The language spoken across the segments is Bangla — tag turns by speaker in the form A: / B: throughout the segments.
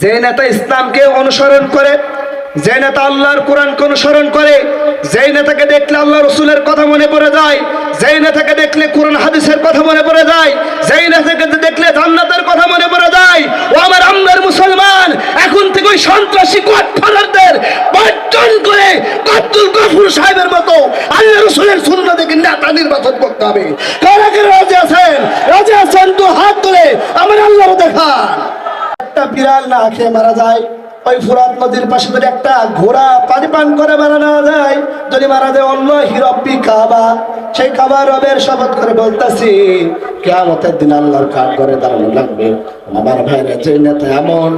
A: যে নেতা ইসলামকে অনুসরণ করে, যে নেতা আল্লাহর কোরআনকে অনুসরণ করে, যেই নেতাকে দেখলে আল্লাহ রসুলের কথা মনে পড়ে যায়, যেই নেতাকে দেখলে কোরআন হাদিসের কথা মনে পড়ে যায়, যেই নেতাকে দেখলে জান্নাতের কথা মনে পড়ে যায়, ও আমার আমদার মুসলমান, এখন থেকে ওই সন্ত্রাসী গডফাদারদের বর্জন করে আব্দুল গফুর সাহেবের মতো আল্লাহ রসুলের সুন্না দেখে নেতা নির্বাচন করতে হবে। কারা কারা রাজি আছেন? রাজি আছেন তো হাত ধরে আমার আল্লাহ দেখান একটা বিড়াল না খেয়ে মারা যায়। ওই ফুরাত নদীর পাশে যদি একটা ঘোড়া পানি পান করে মারা না যায়, যদি মারা যায় অন্য হিরব্বি কাবা, সেই কাবা রবের শপথ করে বলতেছি কেমতের দিন আল্লাহর কাঠ করে দাঁড়ানো লাগবে। আমার ভাইরা যে নেতা এমন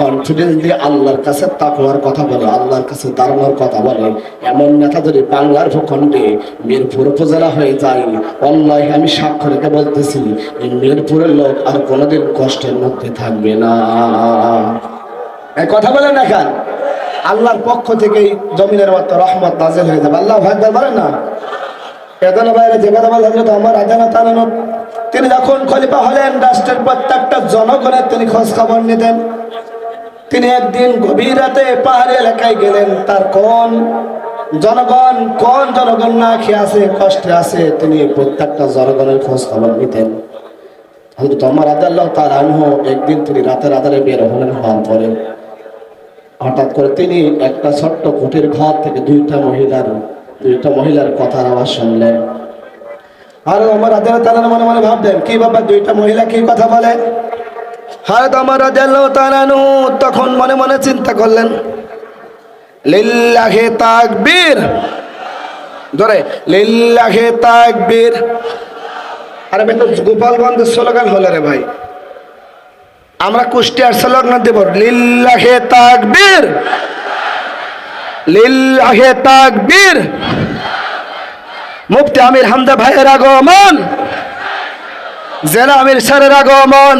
A: কনফিডেন্স দিয়ে আল্লাহর কাছে তাকওয়ার কথা বলে, আল্লাহর কাছে দাঁড়ানোর কথা বলে। এমন নেতা যদি বাংলার ভূখণ্ডে মিরপুর উপজেলা হয়ে যায় অল্লাহ আমি সাক্ষ্য রেখে বলতেছি এই মিরপুরের লোক আর কোনোদিন কষ্টের মধ্যে থাকবে না। কথা বলেন না খান আল্লাহর পক্ষ থেকেই জমিনের মতো রহমত নাজেল হয়ে যাবে। আল্লাহ ভাগদার বলেন না? এদানা বাইরে যে কথা হজরত আমার আদানা তালানো তিনি যখন খলিফা হলেন, রাষ্ট্রের প্রত্যেকটা জনগণের তিনি খোঁজ খবর নিতেন। তিনি একদিন গভীর রাতে পাহাড়ি এলাকায় গেলেন। তার কোন জনগণ কোন জনগণ না খেয়ে আছে, কষ্টে আছে, তিনি প্রত্যেকটা জনগণের খোঁজ খবর নিতেন। হজরত আমার আদাল্লাহ তার আনহ একদিন তিনি রাতের আধারে বের হলেন হওয়ার পরে হঠাৎ করে তিনি একটা ছোট্ট কুটির ঘর থেকে দুইটা মহিলার দুইটা মহিলার কথার আওয়াজ শুনলেন। আর আমার আদাল তালা মনে মনে ভাবলেন কি বাবা দুইটা মহিলা কি কথা বলে? হায়ত আমার আদাল তালানু তখন মনে মনে চিন্তা করলেন, লিল্লাহে তাকবীর। ধরে, লিল্লাহে তাকবীর। আরে তো গোপালগঞ্জের স্লোগান হলো রে ভাই। আমরা কুষ্টিয়ার স্লোগান দেব, লিল্লাহে তাকবীর। লিল্লাহে তাকবীর। মুফতি আমির হামদা ভাইয়ের আগমন। জেলা আমির স্যারের আগমন।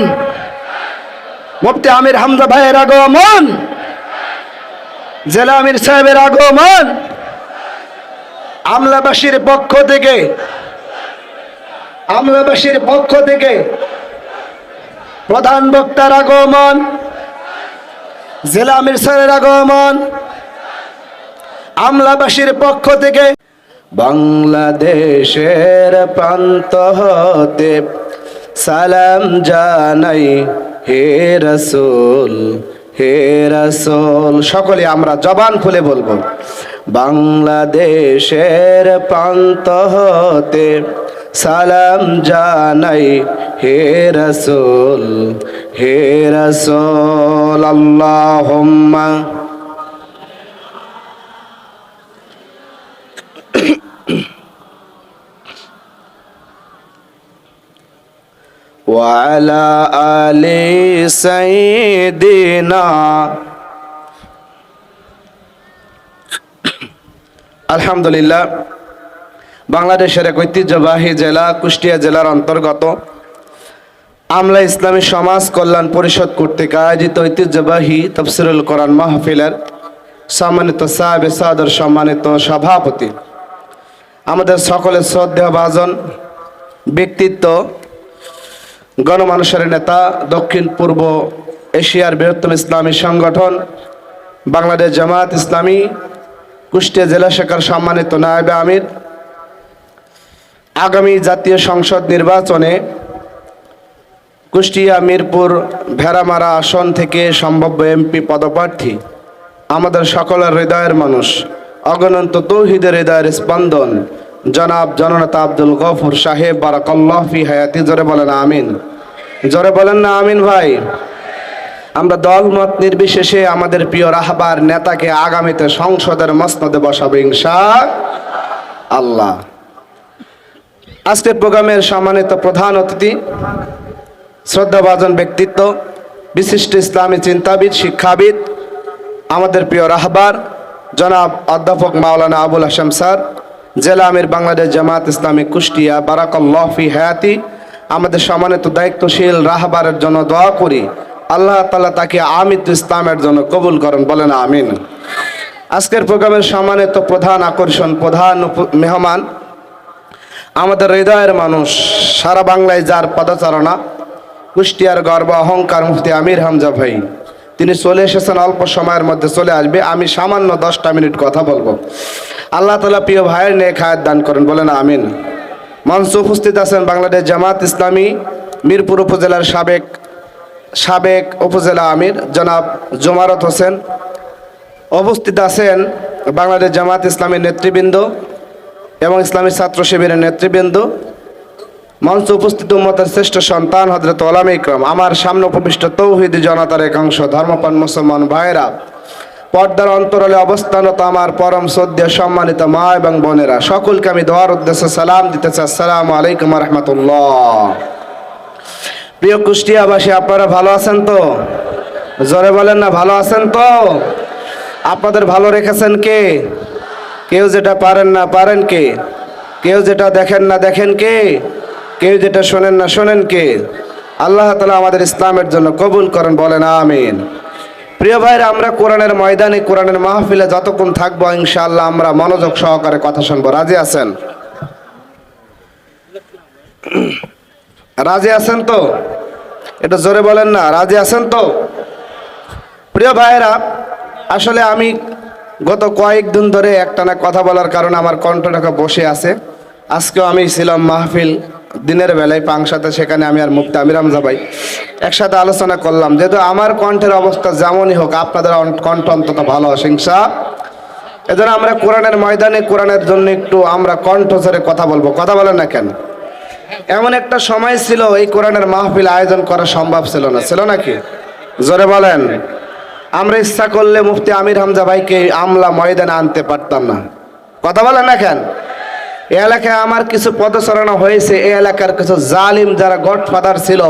A: মুফতি আমির হামদা ভাইয়ের আগমন। জেলা আমির সাহেবের আগমন। আমলাবাসীর পক্ষ থেকে, আমলাবাসীর পক্ষ থেকে প্রধান বক্তার আগমন। জেলা আমির স্যারের আগমন। আমলাবাসীর পক্ষ থেকে বাংলাদেশের প্রান্ত হতে সালাম জানাই, হে রসুল হে রসুল। সকলে আমরা জবান খুলে বলব, বাংলাদেশের প্রান্ত হতে সালাম জানাই, হে রসুল হে রসুল। আল্লাহুম্মা وعلى آل سيدنا আলহামদুলিল্লাহ বাংলাদেশের এক ঐতিহ্যবাহী জেলা কুষ্টিয়া জেলার অন্তর্গত আমলা ইসলামী সমাজ কল্যাণ পরিষদ কর্তৃক আয়োজিত ঐতিহ্যবাহী তফসিরুল কোরআন মাহফিলের সম্মানিত সাহেব সাদর সম্মানিত সভাপতি আমাদের সকলের শ্রদ্ধেয় ভাজন ব্যক্তিত্ব গণমানুষের নেতা, দক্ষিণ, পূর্ব এশিয়ার বৃহত্তম ইসলামী সংগঠন, বাংলাদেশ জামাত ইসলামী, কুষ্টিয়া জেলা শাখার সম্মানিত নায়েবে আমির। আগামী জাতীয় সংসদ নির্বাচনে কুষ্টিয়া, মিরপুর, ভেড়ামারা আসন থেকে সম্ভাব্য এমপি পদপ্রার্থী, আমাদের সকলের হৃদয়ের মানুষ, অগণন্ত তৌহিদের হৃদয়ের স্পন্দন জনাব জননেতা আব্দুল গফুর সাহেব বারাকাল্লাহ ফি হায়াতি, জোরে বলেন আমিন। জোরে বলেন না আমিন ভাই। আমরা দল মত নির্বিশেষে আমাদের প্রিয় রাহবার নেতাকে আগামীতে সংসদের মসনদে বসাবো ইনশা আল্লাহ। আজকের প্রোগ্রামের সম্মানিত প্রধান অতিথি, শ্রদ্ধাভাজন ব্যক্তিত্ব, বিশিষ্ট ইসলামী চিন্তাবিদ, শিক্ষাবিদ, আমাদের প্রিয় রাহবার জনাব অধ্যাপক মাওলানা আবুল হাসাম স্যার জেলা আমির বাংলাদেশ জামাত ইসলামী কুষ্টিয়া, বারাকাল্লাহ ফি হায়াতি। আমাদের সম্মানিত দায়িত্বশীল রাহবারের জন্য দোয়া করি। আল্লাহ তালা তাকে আমিত ইসলামের জন্য কবুল করেন, বলেন আমিন। আজকের প্রোগ্রামের সম্মানিত প্রধান আকর্ষণ, প্রধান মেহমান আমাদের হৃদয়ের মানুষ, সারা বাংলায় যার পদচারণা, কুষ্টিয়ার গর্ব, অহংকার মুফতি আমির হামজা ভাই।
B: তিনি চলে এসেছেন অল্প সময়ের মধ্যে চলে আসবে। আমি সামান্য দশটা মিনিট কথা বলব। আল্লাহ তালা প্রিয় ভাইয়ের নিয়ে খায়ের দান করেন, বলেন আমিন। মঞ্চে উপস্থিত আছেন বাংলাদেশ জামাত ইসলামী, মিরপুর উপজেলার সাবেক সাবেক উপজেলা আমির জনাব জমারত হোসেন। অবস্থিত আছেন বাংলাদেশ জামাত ইসলামের নেতৃবৃন্দ এবং ইসলামী ছাত্র শিবিরের নেতৃবৃন্দ। মঞ্চে উপস্থিত উম্মতের শ্রেষ্ঠ সন্তান হজরত ওলাম ইকরম। আমার সামনে উপবিষ্ট তৌহিদি জনতার একাংশ ধর্মপান মুসলমান ভাইরা পর্দার অন্তরালে অবস্থানত আমার পরম শ্রদ্ধ সম্মানিত মা এবং বোনেরা, সকলকে আমি দোয়ার উদ্দেশ্যে সালাম দিতেছি আসসালামু আলাইকুম রহমতুল্লাহ। প্রিয় কুষ্টিয়াবাসী, আপনারা ভালো আছেন তো? জোরে বলেন না, ভালো আছেন তো? আপনাদের ভালো রেখেছেন কে? কেউ যেটা পারেন না পারেন কে? কেউ যেটা দেখেন না দেখেন কে? কেউ যেটা শোনেন না, শোনেন কে? আল্লাহ তালা আমাদের ইসলামের জন্য কবুল করেন, বলেন আমিন। প্রিয় ভাইরা, আমরা কোরআনের ময়দানে, কোরআনের মাহফিলে যতক্ষণ থাকব, ইনশাআল্লাহ আমরা মনোযোগ সহকারে কথা শুনব। রাজি আছেন? রাজি আছেন তো? এটা জোরে বলেন না, রাজি আছেন তো? প্রিয় ভাইরা, আসলে আমি গত কয়েকদিন ধরে একটানা কথা বলার কারণে আমার কণ্ঠটাকে বসে আছে। আজকেও আমি ছিলাম মাহফিল দিনের বেলায় পাংসাতে সেখানে আমি আর মুক্তি আমির হামজা ভাই একসাথে আলোচনা করলাম। যেহেতু আমার কণ্ঠের অবস্থা যেমনই হোক, আপনাদের কণ্ঠ অন্তত ভালো, হিংসা। এজন্য আমরা কোরআনের ময়দানে, কোরআনের জন্য একটু আমরা কণ্ঠ ছেড়ে কথা বলব। কথা বলেন না কেন? এমন একটা সময় ছিল, এই কোরআনের মাহফিল আয়োজন করা সম্ভব ছিল না। ছিল নাকি জোরে বলেন। আমরা ইচ্ছা করলে মুফতি আমির হামজা ভাইকে আমলা ময়দানে আনতে পারতাম না। কথা বলেন না কেন? এলাকায় আমার কিছু পদচারণা হয়েছে। এই এলাকার কিছু জালিম যারা গডফাদার ছিল,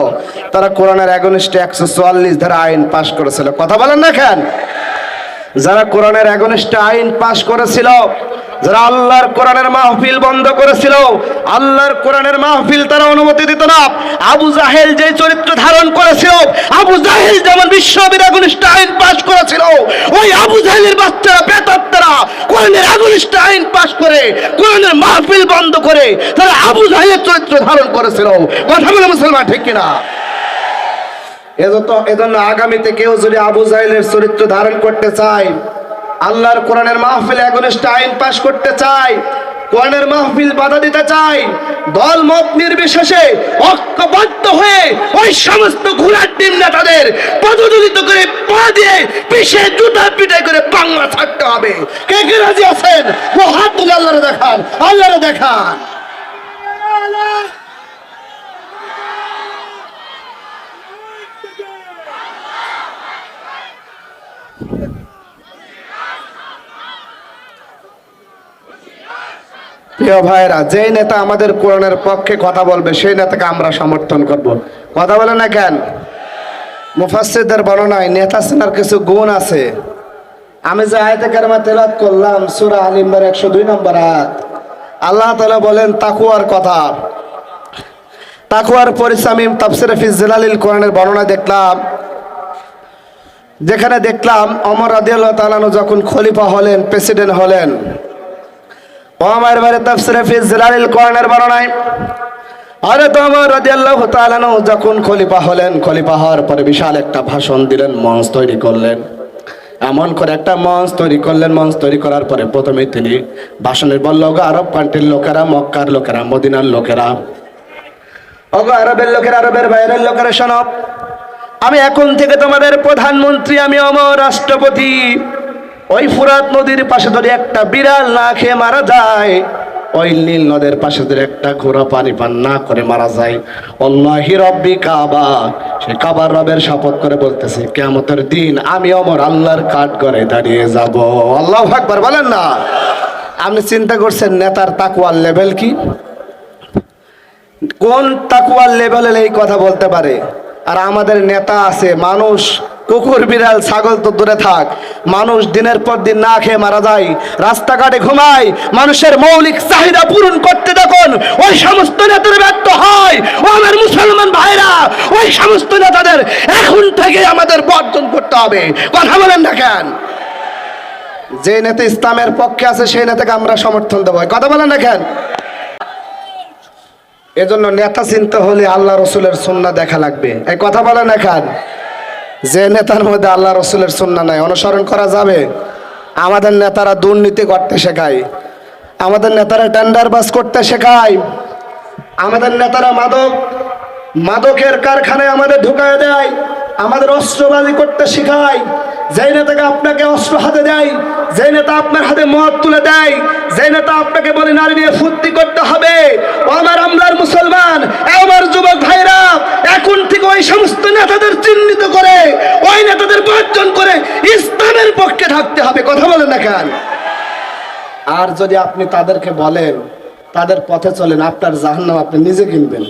B: তারা কোরআনের এগনিস্টে একশো চুয়াল্লিশ ধারা আইন পাশ করেছিল। কথা বলেন না কেন? যারা কোরআনের এগনিস্টে আইন পাশ করেছিল, যারা আল্লাহর কোরআনের মাহফিল বন্ধ করেছিল, আল্লাহর কোরআনের মাহফিল তারা অনুমতি দিত না। আবু জাহেল যে চরিত্র ধারণ করেছিল, আবু জাহেল যেমন বিশ্ববির এগনিস্টে আইন পাশ করেছিল, ওই আবু জাহেলের বাচ্চারা কোরআনের এগনিস্টে আইন পাশ করে, কোরআনের মাহফিল বন্ধ করে তারা আবু জাহেলের চরিত্র ধারণ করেছিল। কথা বলে মুসলমান ঠিক কিনা? এজন্য আগামীতে কেউ যদি আবু জাহেলের চরিত্র ধারণ করতে চায়, আল্লাহর কোরআনের মাহফিল একনিষ্ঠ আইন পাশ করতে চায় কোরআনের মাহফিল বাধা দিতে চায় দল মত নির্বিশেষে ঐক্যবদ্ধ হয়ে ওই সমস্ত ঘোড়ার ডিম নেতাদের পদদলিত করে পা দিয়ে পিষে জুতা পিটাই করে বাংলা ছাড়তে হবে। কে কে রাজি আছেন? ও হাত তুলে আল্লাহরে দেখান আল্লাহরে দেখান। প্রিয় ভাইরা যেই নেতা আমাদের কোরআনের পক্ষে কথা বলবে, সেই নেতাকে আমরা সমর্থন করব। কথা বলে না কেন? মুফাসসিরদের বর্ণনায় নেতা সেনার কিছু গুণ আছে। আমি যে আয়তে কারমা তেলাত করলাম, সুরা আল ইমরান 102 নম্বর আয়াত, আল্লাহ তালা বলেন তাকওয়ার কথা। তাকওয়ার পরিসামিম তাফসিরে ফি জিলালিল কোরআনের বর্ণনা দেখলাম। যেখানে দেখলাম অমর তাআলা আনহু যখন খলিফা হলেন, প্রেসিডেন্ট হলেন আমার বারে তাফসিরে ফি জিলালিল কোরআনের বর্ণনায়, আরে তো আমার রাদিয়াল্লাহু তাআলা যখন খলিফা হলেন, খলিফা হওয়ার পরে বিশাল একটা ভাষণ দিলেন, মঞ্চ তৈরি করলেন। এমন করে একটা মঞ্চ তৈরি করলেন, মঞ্চ তৈরি করার পরে প্রথমে তিনি ভাষণের বলল "ওগো আরব কান্ট্রির লোকেরা, মক্কার লোকেরা, মদিনার লোকেরা, ওগো আরবের লোকেরা, আরবের বাইরের লোকেরা, শোনো, আমি এখন থেকে তোমাদের প্রধানমন্ত্রী, আমি অমর রাষ্ট্রপতি। ওই ফুরাত নদীর পাশে যদি একটা বিড়াল না খেয়ে মারা যায়। ওই নীল নদের পাশে যদি একটা ঘোড়া পানি পান না করে মারা যায়। অল্লাহি রব্বি কাবা। সে কাবার রবের শপথ করে বলতেছে কেমতের দিন আমি অমর আল্লাহর কাঠ করে দাঁড়িয়ে যাব। আল্লাহ আকবার, বলেন না। আপনি চিন্তা করছেন নেতার তাকুয়ার লেভেল কি? কোন তাকুয়ার লেভেলে এই কথা বলতে পারে? আর আমাদের নেতা আছে, মানুষ কুকুর, বিড়াল, ছাগল তো দূরে থাক। মানুষ দিনের পর দিন না খেয়ে মারা যায়। রাস্তাঘাটে ঘুমায়। মানুষের মৌলিক চাহিদা পূরণ করতে তখন ওই সমস্ত নেতাদের ব্যর্থ হয়। ও আমার মুসলমান ভাইরা, ওই সমস্ত নেতাদের এখন থেকে আমাদের বর্জন করতে হবে। কথা বলেন না কেন? যে নেতা ইসলামের পক্ষে আছে, সেই নেতাকে আমরা সমর্থন দেবো। কথা বলেন না কেন? এজন্য নেতা চিনতে হলে আল্লাহ রসুলের সন্না দেখা লাগবে। এই কথা বলেন এখান যে নেতার মধ্যে আল্লাহ রসুলের সুন্না নাই, অনুসরণ করা যাবে। আমাদের নেতারা দুর্নীতি করতে শেখায়। আমাদের নেতারা টেন্ডার বাস করতে শেখায়। আমাদের নেতারা মাদক, মাদকের কারখানায় আমাদের ঢুকায় দেয়। আমাদের অস্ত্রবাজি করতে শেখায়। যেই নেতাকে আপনাকে অস্ত্র হাতে দেয়, যেই নেতা আপনার হাতে মদ তুলে দেয়, যেই নেতা আপনাকে বলে নারী নিয়ে ফুর্তি করতে হবে আমার আমলার মুসলমান আমার যুবক ভাইরা, এখন থেকে ওই সমস্ত নেতাদের চিহ্নিত করে ওই নেতাদের বর্জন করে ইসলামের থাকতে হবে কথা বলেন না কেন? আর যদি আপনি তাদেরকে বলেন, তাদের পথে চলেন, আপনার জাহান্নাম আপনি নিজে কিনবেন।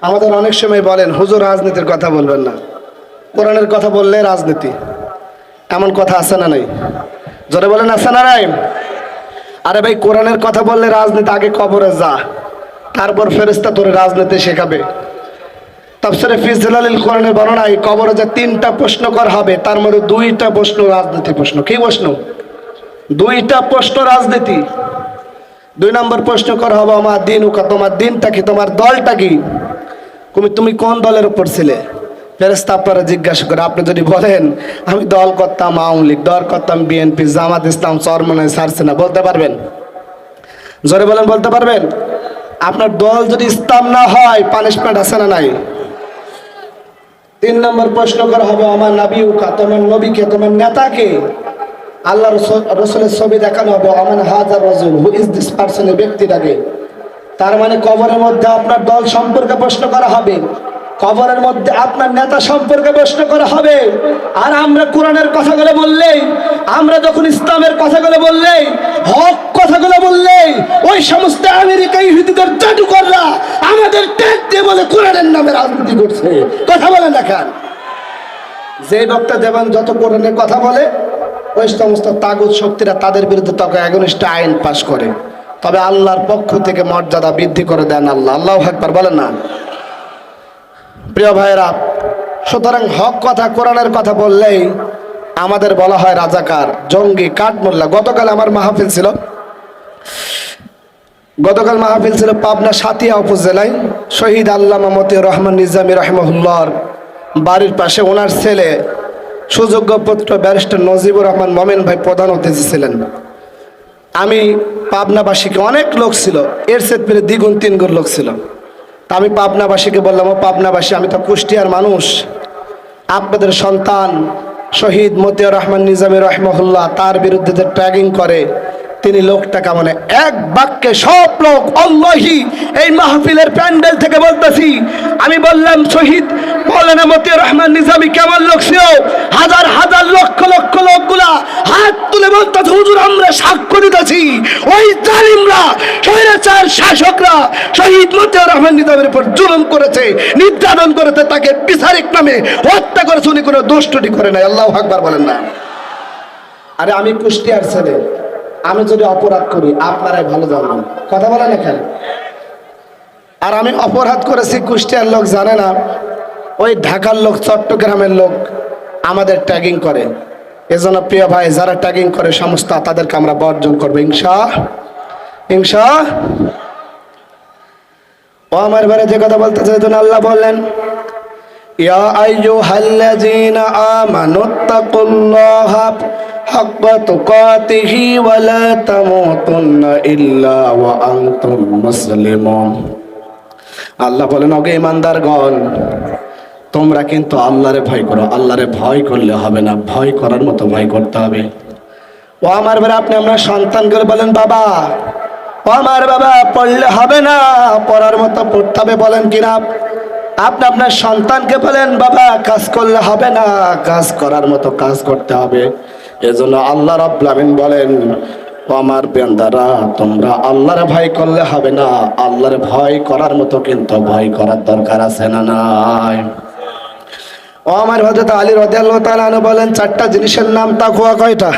B: আমাদের অনেক সময় বলেন, হুজুর, রাজনীতির কথা বলবেন না। কোরআনের কথা বললে রাজনীতি। এমন কথা আছে না নাই? জোরে বলেন, আছে না নাই? আরে ভাই, কোরআনের কথা বললে রাজনীতি, আগে কবরে যা। তারপর ফেরেস্তা তোর রাজনীতি শেখাবে। তাফসিরে ফি জিলালিল কোরআনের বর্ণনায় কবরে যে তিনটা প্রশ্ন করা হবে, তার মধ্যে দুইটা প্রশ্ন রাজনীতি প্রশ্ন। কি প্রশ্ন? দুইটা প্রশ্ন রাজনীতি। দুই নম্বর প্রশ্ন করা হবে, আমার দিন উকা তোমার দিনটা কি? তোমার দলটা কি? তুমি তুমি কোন দলের উপর ছিলে? ফেরেস্তা আপনারা জিজ্ঞাসা করে, আপনি যদি বলেন, আমি দল করতাম, আওয়ামী লীগ দল করতাম, বিএনপি, জামাত ইসলাম, চরমনায় ছাড়ছে না। বলতে পারবেন? জোরে বলেন, বলতে পারবেন? আপনার দল যদি ইসলাম না হয় পানিশমেন্ট আছে না নাই? তিন নম্বর প্রশ্ন করা হবে, আমার নাবি উকা তোমার নবীকে, তোমার নেতাকে আল্লাহ রসুল- রসুলের ছবি দেখানো হবে আমান হাজার রসুল হু ইজ দিস পার্সন ব্যক্তিটাকে? তার মানে কবরের মধ্যে আপনার দল সম্পর্কে প্রশ্ন করা হবে, কবরের মধ্যে আপনার নেতা সম্পর্কে প্রশ্ন করা হবে, আর আমরা কোরআনের কথাগুলো বললেই আমরা যখন ইসলামের কথাগুলো বললেই হক কথাগুলো বললেই ওই সমস্ত আমেরিকা ইহুদিদের জাদুকররা আমাদের ট্যাগ দিয়ে বলে কোরআনের নামে রাজনীতি করছে। কথা বলে না যে বক্তা যেমন যত কোরআনের কথা বলে, ওই সমস্ত তাগুদ শক্তিরা তাদের বিরুদ্ধে তখন একনিষ্ঠ আইন পাশ করে। তবে আল্লাহর পক্ষ থেকে মর্যাদা বৃদ্ধি করে দেন আল্লাহ। আল্লাহ একবার বলেন না? প্রিয় ভাইরা সুতরাং হক কথা, কোরআনের কথা বললেই আমাদের বলা হয় রাজাকার, জঙ্গি, কাঠমোল্লা। গতকাল আমার মাহফিল ছিল। গতকাল মাহফিল ছিল পাবনা সাতিয়া উপজেলায়। শহীদ আল্লামা মতিউর রহমান নিজামি রহমহুল্লার বাড়ির পাশে ওনার ছেলে, সুযোগ্য পুত্র ব্যারিস্টার নজিবুর রহমান মমিন ভাই প্রধান অতিথি ছিলেন। আমি পাবনাবাসীকে অনেক লোক ছিল, এর সেট পেরে দ্বিগুণ, তিনগুণ লোক ছিল। তা আমি পাবনাবাসীকে বললাম, ও পাবনাবাসী, আমি তো কুষ্টিয়ার মানুষ। আপনাদের সন্তান শহীদ মতিউর রহমান নিজামী রহমহুল্লাহ তার বিরুদ্ধে যে ট্র্যাগিং করে তিনি লোকটাকে মানে এক বাক্যে সব লোক অল্লাহি এই মাহফিলের প্যান্ডেল থেকে বলতেছি, আমি বললাম, শহীদ মৌলানা মতিউর রহমান নিজামী, কেমন লোক হাজার হাজার, লক্ষ লক্ষ লোকগুলা হাত তুলে বলতেছে, হুজুর, আমরা সাক্ষ্য দিতেছি। ওই জালিমরা, স্বৈরাচার শাসকরা শহীদ মতিউর রহমান নিজামের উপর জুলুম করেছে, নির্যাতন করেছে, তাকে বিচারিক নামে হত্যা করেছে, উনি কোনো দুষ্টটি করে নাই। আল্লাহ আকবার বলেন না। আরে আমি কুষ্টিয়ার ছেলে। আমি যদি অপরাধ করি, আপনারাই ভালো জানবেন। কথা বলেন এখানে। আর আমি অপরাধ করেছি, কুষ্টিয়ার লোক জানে না, ওই ঢাকার লোক, চট্টগ্রামের লোক আমাদের ট্যাগিং করে। এজন্য প্রিয় ভাই, যারা ট্যাগিং করে সমস্ত তাদেরকে আমরা বর্জন করব। ইংসা ইংসা ও আমার বারে যে কথা বলতে চাই আল্লাহ বললেন ইয়া আইয়ুহাল্লাযীনা আমানুত্তাকুল্লাহা ওয়া লা তামুতুন্না ইল্লা ওয়া আনতুম মুসলিমুন আল্লাহ বলেন, ওগে ইমানদারগণ তোমরা কিন্তু আল্লাহরে ভয় করো। আল্লাহরে ভয় করলে হবে না, ভয় করার মতো ভয় করতে হবে। ও আমার বেলা আপনি আমরা সন্তান করে বলেন, বাবা, ও আমার বাবা, পড়লে হবে না, পড়ার মতো পড়তে হবে বলেন কিনা? আপনি আপনার সন্তানকে বলেন, বাবা, কাজ করলে হবে না, কাজ করার মতো কাজ করতে হবে। এজন্য আল্লাহ রাবলামিন বলেন আমার বেন্দারা, তোমরা আল্লাহর ভয় করলে হবে না। আল্লাহর ভয় করার মতো কিন্তু ভয় করার দরকার আছে না নাই। ও আমার হজরত আলী রাদিয়াল্লাহু তাআলা বলেন, চারটা জিনিসের নাম তাকওয়া কয়টা?